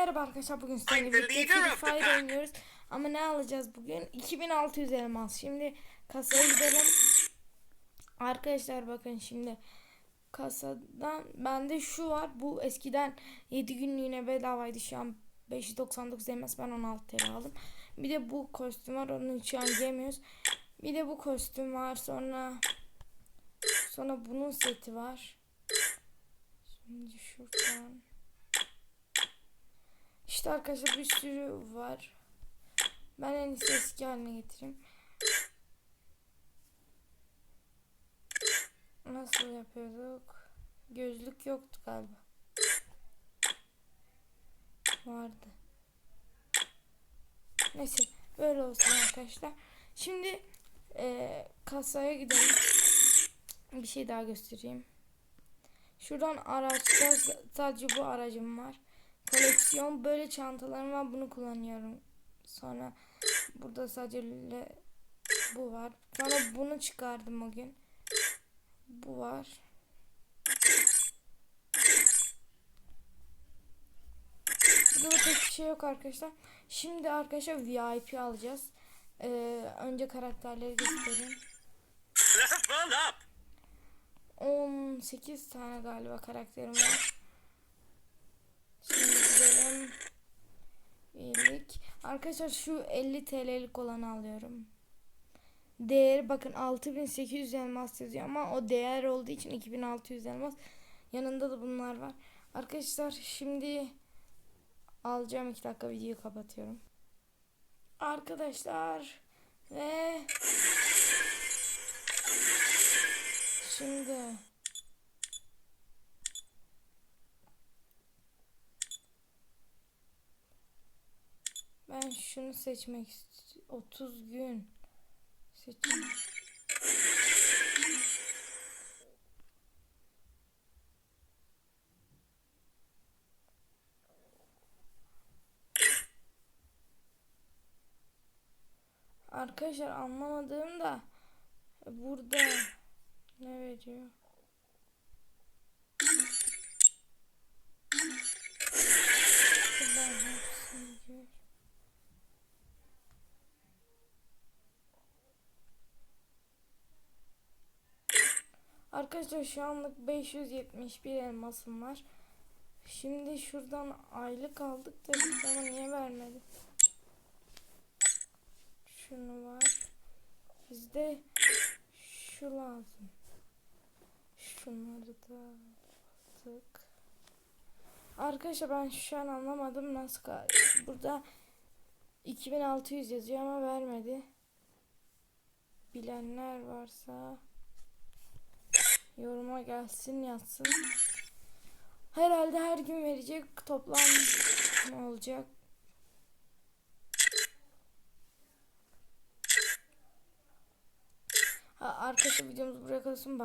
Merhaba arkadaşlar bugün sizlerle birlikte Free Fire oynuyoruz. Ama ne alacağız bugün? 2600 elmas. Şimdi kasaya gidelim. Arkadaşlar bakın şimdi kasadan bende şu var. Bu eskiden 7 günlüğüne bedavaydı. Şu an 599 elmas ben 16 TL aldım. Bir de bu kostüm var. Onu şu an giyemiyoruz. Bir de bu kostüm var. Sonra sonra bunun seti var. Şimdi şuradan işte arkadaşlar bir sürü var. Ben en iyisi eski haline getireyim. Nasıl yapıyorduk? Gözlük yoktu galiba. Vardı. Neyse böyle olsun arkadaşlar. Şimdi e, kasaya gidelim. Bir şey daha göstereyim. Şuradan araçta sadece bu aracım var koleksiyon böyle çantalarım var bunu kullanıyorum. Sonra burada sadece bu var. Sonra bunu çıkardım o gün. Bu var. Burada pek bir şey yok arkadaşlar. Şimdi arkadaşlar VIP alacağız. Ee, önce karakterleri göstereyim. 18 tane galiba karakterim var. Şimdi gidelim. Birlik. Arkadaşlar şu 50 TL'lik olanı alıyorum. Değeri bakın 6800 elmas yazıyor ama o değer olduğu için 2600 elmas. Yanında da bunlar var. Arkadaşlar şimdi alacağım 2 dakika videoyu kapatıyorum. Arkadaşlar ve şimdi Ben şunu seçmek istiyorum. 30 gün. Seçim. Arkadaşlar anlamadığım da burada ne veriyor? Arkadaşlar şu anlık 571 elmasım var. Şimdi şuradan aylık aldık da bana niye vermedi? Şunu var. Bizde şu lazım. Şunları da aldık. Arkadaşlar ben şu an anlamadım nasıl burada 2600 yazıyor ama vermedi. Bilenler varsa Yoruma gelsin yazsın. Herhalde her gün verecek toplam ne olacak? Ha, arkadaşlar videomuz buraya kalsın.